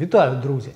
Вітаю, друзі!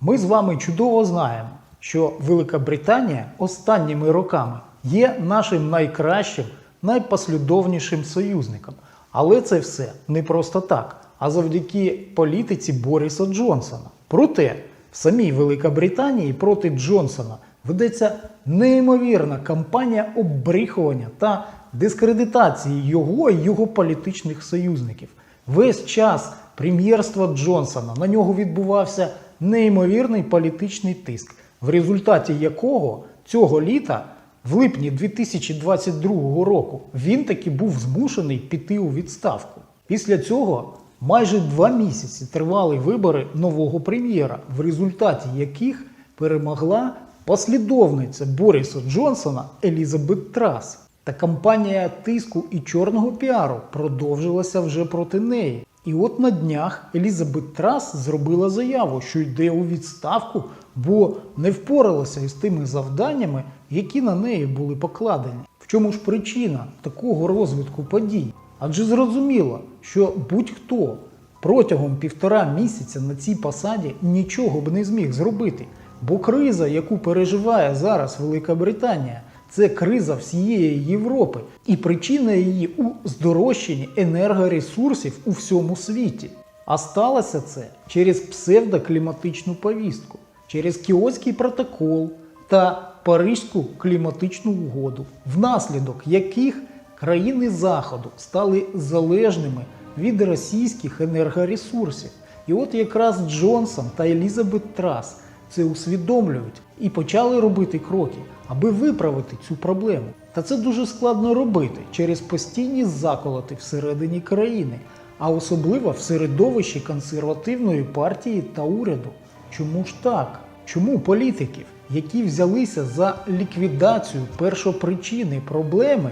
Ми з вами чудово знаємо, що Велика Британія останніми роками є нашим найкращим, найпослідовнішим союзником. Але це все не просто так, а завдяки політиці Боріса Джонсона. Проте в самій Великобританії проти Джонсона ведеться неймовірна кампанія оббріхування та дискредитації його і його політичних союзників. Весь час прем'єрства Джонсона на нього відбувався неймовірний політичний тиск, в результаті якого цього літа, в липні 2022 року, він таки був змушений піти у відставку. Після цього майже два місяці тривали вибори нового прем'єра, в результаті яких перемогла послідовниця Боріса Джонсона Елізабет Трас. Та кампанія тиску і чорного піару продовжилася вже проти неї. І от на днях Елізабет Трас зробила заяву, що йде у відставку, бо не впоралася із тими завданнями, які на неї були покладені. В чому ж причина такого розвитку подій? Адже зрозуміло, що будь-хто протягом півтора місяця на цій посаді нічого б не зміг зробити. Бо криза, яку переживає зараз Велика Британія, це криза всієї Європи, і причина її у здорожчанні енергоресурсів у всьому світі. А сталося це через псевдокліматичну повістку, через Кіотський протокол та Паризьку кліматичну угоду, внаслідок яких країни Заходу стали залежними від російських енергоресурсів. І от якраз Джонсон та Елізабет Трас це усвідомлюють і почали робити кроки, аби виправити цю проблему. Та це дуже складно робити через постійні заколоти всередині країни, а особливо в середовищі консервативної партії та уряду. Чому ж так? Чому політиків, які взялися за ліквідацію першопричини проблеми,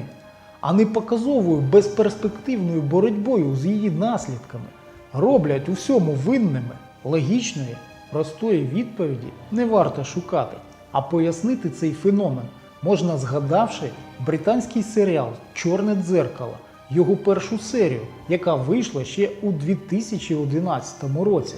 а не показовою безперспективною боротьбою з її наслідками, роблять у всьому винними логічної, простої відповіді не варто шукати, а пояснити цей феномен можна згадавши британський серіал Чорне дзеркало, його першу серію, яка вийшла ще у 2011 році.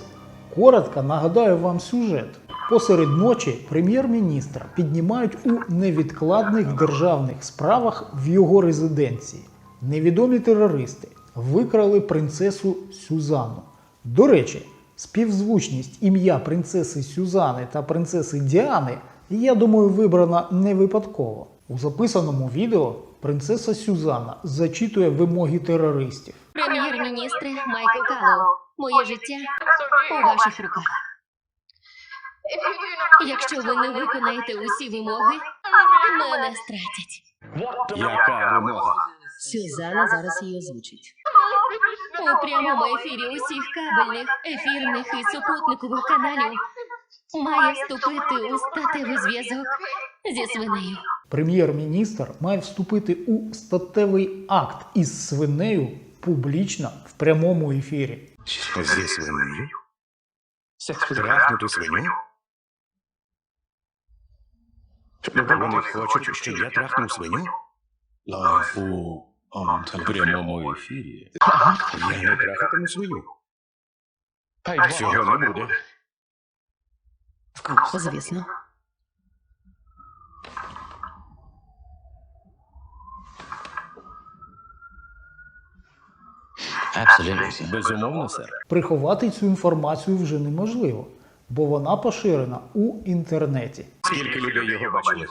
Коротко нагадаю вам сюжет. Посеред ночі прем'єр-міністра піднімають у невідкладних державних справах в його резиденції. Невідомі терористи викрали принцесу Сюзанну. До речі, співзвучність ім'я принцеси Сюзани та принцеси Діани, я думаю, вибрана не випадково. У записаному відео принцеса Сюзанна зачитує вимоги терористів. Прем'єр-міністре Майкл Каллоу, моє життя у ваших руках. Якщо ви не виконаєте усі вимоги, мене стратять. Яка вимога? Сюзанна зараз її озвучить. У прямому ефірі усіх кабельних, ефірних і супутникових каналів має вступити у статевий зв'язок зі свинею. Прем'єр-міністр має вступити у статевий акт із свинею публічно в прямому ефірі. Зі свинею? Трахнути свиню? Вони хочуть, щоб я трахнув свиню? Лайв у прямому ефірі. Я не трахатиму свиню. Цього не буде. Звісно. Безумовно, сер. Приховати цю інформацію вже неможливо, бо вона поширена у інтернеті. Скільки людей його бачили?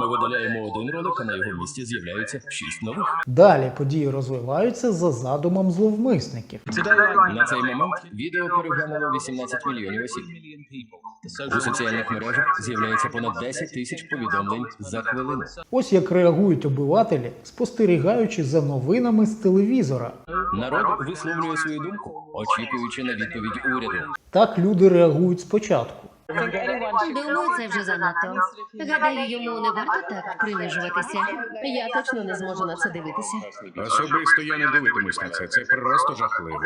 Ми видаляємо один ролик, а на його місці з'являється шість нових. Далі події розвиваються за задумом зловмисників. На цей момент відео переглянуло 18 мільйонів осіб. У соціальних мережах з'являється понад 10 тисяч повідомлень за хвилину. Ось як реагують обивателі, спостерігаючи за новинами з телевізора. Народ висловлює свою думку, очікуючи на відповідь уряду. Так люди реагують спочатку. Думаю, це вже занадто. Гадаю, йому не варто так принижуватися. Я точно не зможу на це дивитися. Особисто я не дивитимусь на це. Це просто жахливо.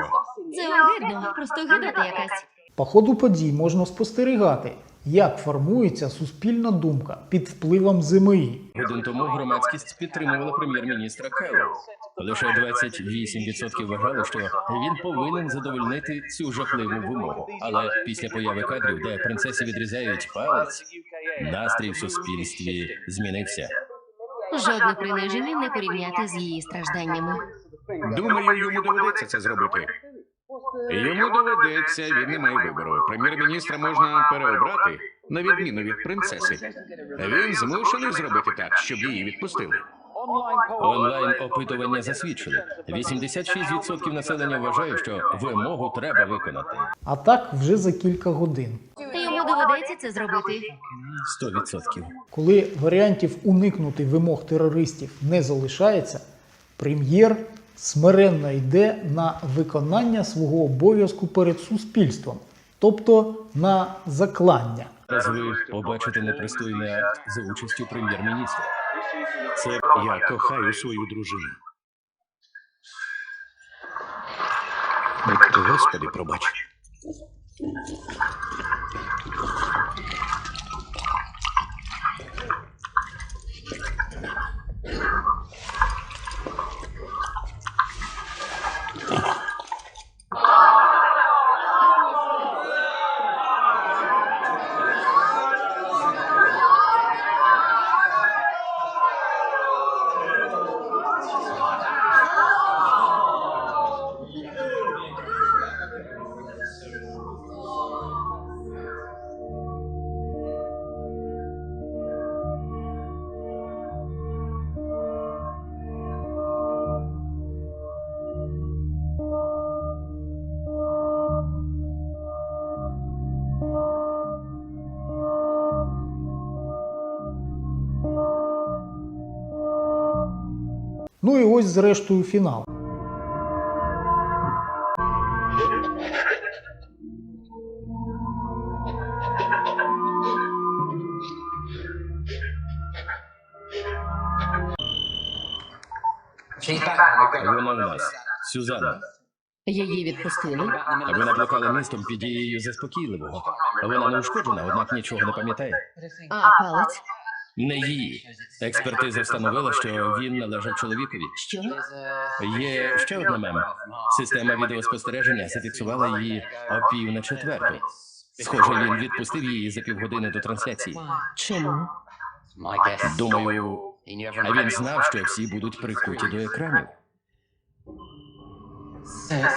Це огидно, просто гидота якась. По ходу подій можна спостерігати, як формується суспільна думка під впливом ЗМІ. Годин тому громадськість підтримувала прем'єр-міністра Келло. Лише 28% вважали, що він повинен задовольнити цю жахливу вимогу. Але після появи кадрів, де принцесі відрізають палець, настрій в суспільстві змінився. Жодне приниження не порівняти з її стражданнями. Думаю, йому доведеться це зробити. Йому доведеться, він не має вибору. Прем'єр-міністра можна переобрати, на відміну від принцеси. Він змушений зробити так, щоб її відпустили. Онлайн опитування засвідчили: 86% населення вважає, що вимогу треба виконати. А так вже за кілька годин. Йому доведеться це зробити. 100%. Коли варіантів уникнути вимог терористів не залишається, прем'єр смиренно йде на виконання свого обов'язку перед суспільством, тобто на заклання. Зараз побачити непристойний акт за участю прем'єр-міністра. Це Я кохаю свою дружину. Господи, пробач. Ну і ось зрештою фінал. вона в нас. Сюзанна. Її відпустили. Вона блукала містом під дією заспокійливого. Вона не ушкоджена, однак нічого не пам'ятає. А палець? Не її. Експертиза встановила, що він належав чоловікові. Що? Є ще одна мема. Система відеоспостереження зафіксувала її о пів на четверту. Схоже, він відпустив її за півгодини до трансляції. Чому? Думаю, а він знав, що всі будуть прикуті до екранів.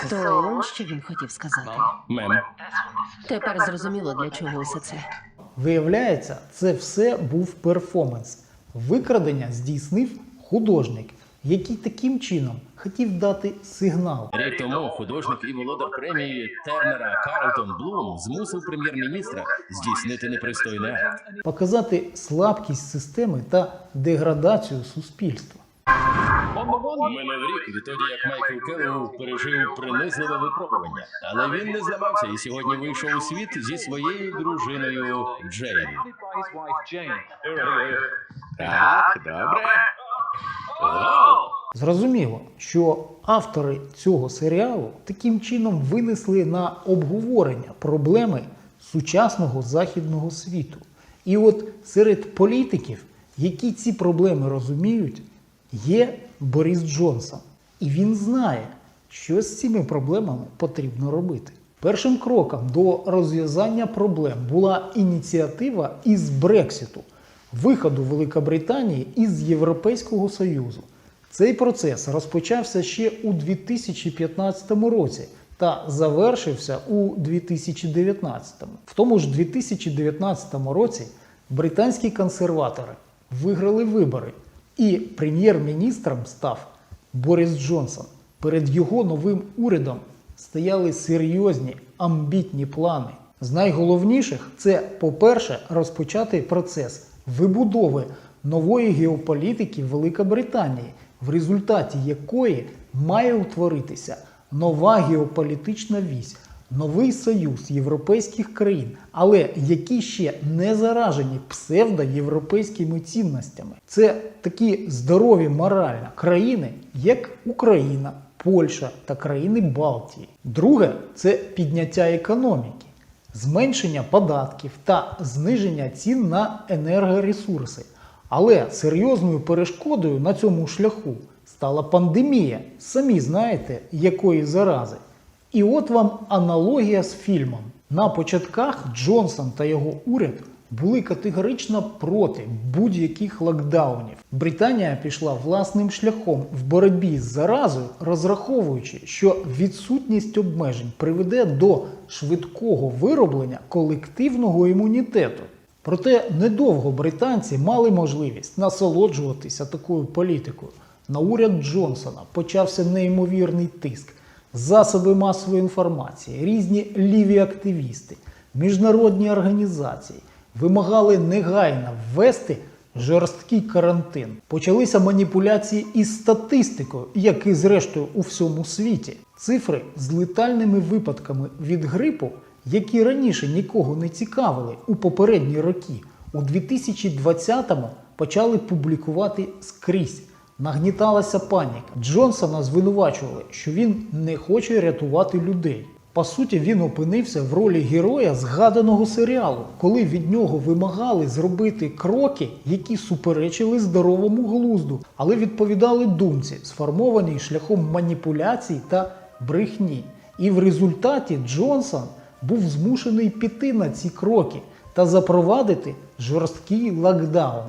То що він хотів сказати. Мем. Тепер зрозуміло, для чого усе це. Виявляється, це все був перформанс. Викрадення здійснив художник, який таким чином хотів дати сигнал. Рік тому художник і володар премії Тернера Карлтон Блум змусив прем'єр-міністра здійснити непристойний акт. показати слабкість системи та деградацію суспільства. Минув рік відтоді, як Майкл Келлоу пережив принизливе випробування, але він не зламався і сьогодні вийшов у світ зі своєю дружиною Джейн. Так, добре. Зрозуміло, що автори цього серіалу таким чином винесли на обговорення проблеми сучасного західного світу. І от серед політиків, які ці проблеми розуміють, є Борис Джонсон. І він знає, що з цими проблемами потрібно робити. Першим кроком до розв'язання проблем була ініціатива із Брекситу, виходу Великобританії із Європейського Союзу. Цей процес розпочався ще у 2015 році та завершився у 2019. В тому ж 2019 році британські консерватори виграли вибори, і прем'єр-міністром став Борис Джонсон. Перед його новим урядом стояли серйозні амбітні плани. З найголовніших це, по-перше, розпочати процес вибудови нової геополітики Великобританії, в результаті якої має утворитися нова геополітична вісь, новий союз європейських країн, але які ще не заражені псевдоєвропейськими цінностями. Це такі здорові морально країни, як Україна, Польща та країни Балтії. Друге це підняття економіки. зменшення податків та зниження цін на енергоресурси. Але серйозною перешкодою на цьому шляху стала пандемія, самі знаєте, якої зарази. І от вам аналогія з фільмом. На початках Джонсон та його уряд були категорично проти будь-яких локдаунів. Британія пішла власним шляхом в боротьбі з заразою, розраховуючи, що відсутність обмежень приведе до швидкого вироблення колективного імунітету. Проте недовго британці мали можливість насолоджуватися такою політикою. На уряд Джонсона почався неймовірний тиск. Засоби масової інформації, різні ліві активісти, міжнародні організації вимагали негайно ввести жорсткий карантин. Почалися маніпуляції із статистикою, як і зрештою у всьому світі. Цифри з летальними випадками від грипу, які раніше нікого не цікавили у попередні роки, у 2020-му почали публікувати скрізь. Нагніталася паніка. Джонсона звинувачували, що він не хоче рятувати людей. По суті, він опинився в ролі героя згаданого серіалу, коли від нього вимагали зробити кроки, які суперечили здоровому глузду, але відповідали думці, сформованій шляхом маніпуляцій та брехні. І в результаті Джонсон був змушений піти на ці кроки та запровадити жорсткий локдаун.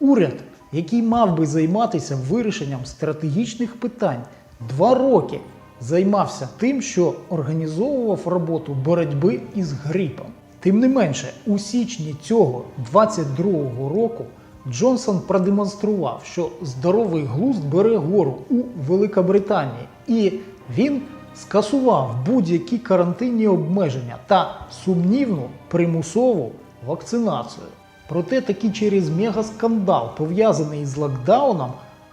Уряд, який мав би займатися вирішенням стратегічних питань, два роки займався тим, що організовував роботу боротьби із грипом. Тим не менше, у січні цього 22-го року Джонсон продемонстрував, що здоровий глузд бере гору у Великобританії, і він скасував будь-які карантинні обмеження та сумнівну примусову вакцинацію. Проте таки через мегаскандал, пов'язаний з локдауном,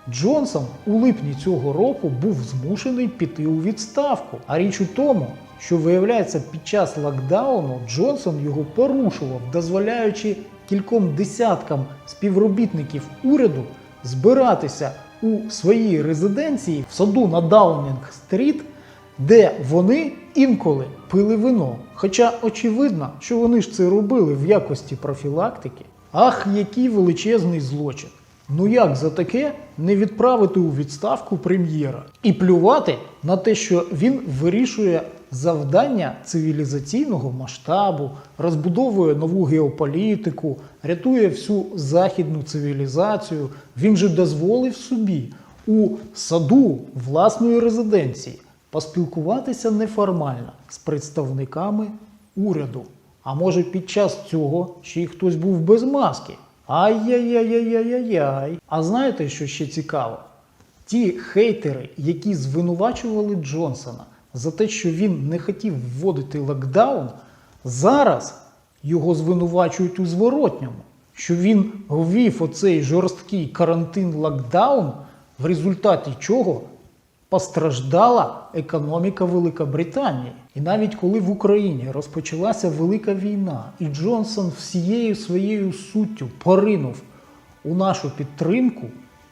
Джонсон у липні цього року був змушений піти у відставку. А річ у тому, що виявляється, під час локдауну Джонсон його порушував, дозволяючи кільком десяткам співробітників уряду збиратися у своїй резиденції в саду на Даунінг-стріт, де вони інколи пили вино. Хоча очевидно, що вони ж це робили в якості профілактики. Ах, який величезний злочин! Ну як за таке не відправити у відставку прем'єра і плювати на те, що він вирішує завдання цивілізаційного масштабу, розбудовує нову геополітику, рятує всю західну цивілізацію. Він же дозволив собі у саду власної резиденції поспілкуватися неформально з представниками уряду. А може під час цього ще й хтось був без маски. Ай-яй-яй-яй-яй-яй. А знаєте, що ще цікаво? Ті хейтери, які звинувачували Джонсона за те, що він не хотів вводити локдаун, зараз його звинувачують у зворотньому, що він ввів оцей жорсткий карантин локдаун, в результаті чого постраждала економіка Великобританії. І навіть коли в Україні розпочалася велика війна, і Джонсон всією своєю суттю поринув у нашу підтримку,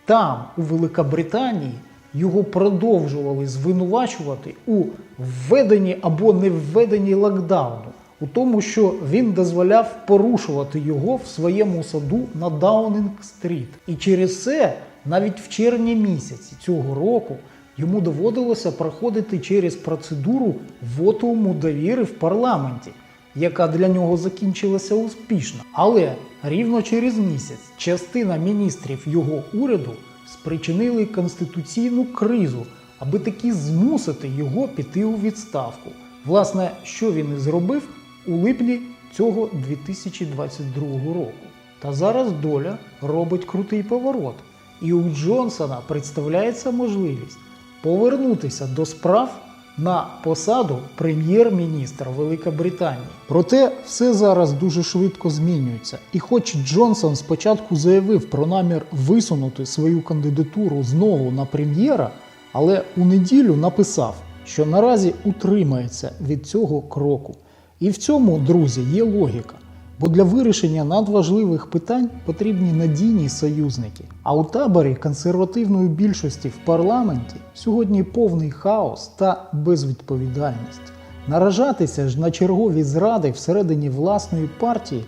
там, у Великобританії, його продовжували звинувачувати у введенні або не введенні локдауну, у тому, що він дозволяв порушувати його в своєму саду на Даунінг-стріт. І через це навіть в червні місяці цього року йому доводилося проходити через процедуру вотуму довіри в парламенті, яка для нього закінчилася успішно. Але рівно через місяць частина міністрів його уряду спричинили конституційну кризу, аби таки змусити його піти у відставку. Власне, що він і зробив у липні цього 2022 року. Та зараз доля робить крутий поворот. І у Джонсона представляється можливість повернутися до справ на посаду прем'єр-міністра Великобританії. Проте все зараз дуже швидко змінюється. І хоч Джонсон спочатку заявив про намір висунути свою кандидатуру знову на прем'єра, але у неділю написав, що наразі утримається від цього кроку. І в цьому, друзі, є логіка. Бо для вирішення надважливих питань потрібні надійні союзники. А у таборі консервативної більшості в парламенті сьогодні повний хаос та безвідповідальність. Наражатися ж на чергові зради всередині власної партії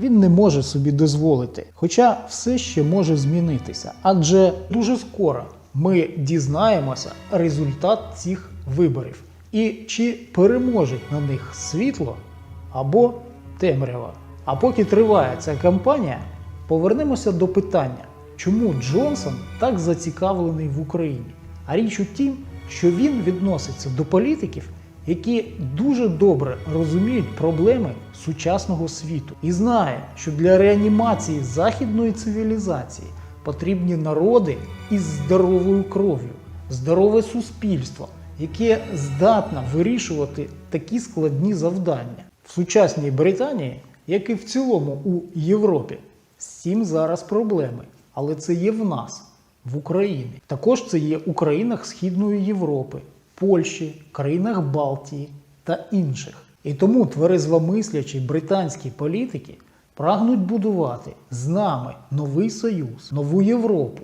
він не може собі дозволити. Хоча все ще може змінитися. Адже дуже скоро ми дізнаємося результат цих виборів і чи переможуть на них світло або темрява. А поки триває ця кампанія, повернемося до питання, чому Джонсон так зацікавлений в Україні. А річ у тім, що він відноситься до політиків, які дуже добре розуміють проблеми сучасного світу і знає, що для реанімації західної цивілізації потрібні народи із здоровою кров'ю, здорове суспільство, яке здатне вирішувати такі складні завдання. В сучасній Британії, як і в цілому у Європі, з цим зараз проблеми, але це є в нас, в Україні. Також це є у країнах Східної Європи, Польщі, країнах Балтії та інших. І тому тверезвомислячі британські політики прагнуть будувати з нами новий союз, нову Європу,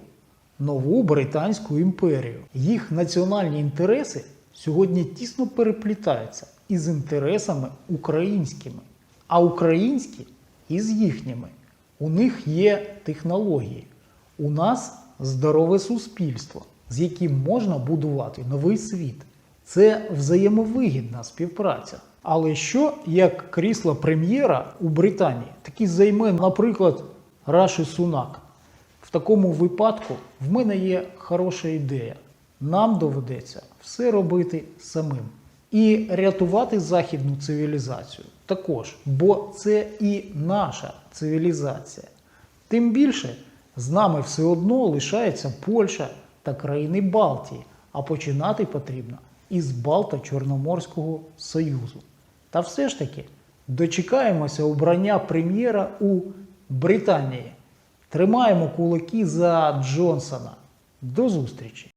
нову британську імперію. Їх національні інтереси сьогодні тісно переплітаються із інтересами українськими, а українські із їхніми. У них є технології. У нас здорове суспільство, з яким можна будувати новий світ. Це взаємовигідна співпраця. Але що як крісло прем'єра у Британії таки займе, наприклад, Раші Сунак? В такому випадку в мене є хороша ідея. Нам доведеться все робити самим. І рятувати західну цивілізацію також, бо це і наша цивілізація. Тим більше з нами все одно лишається Польща та країни Балтії, а починати потрібно із Балто-Чорноморського Союзу. Та все ж таки дочекаємося обрання прем'єра у Британії. Тримаємо кулаки за Джонсона. До зустрічі!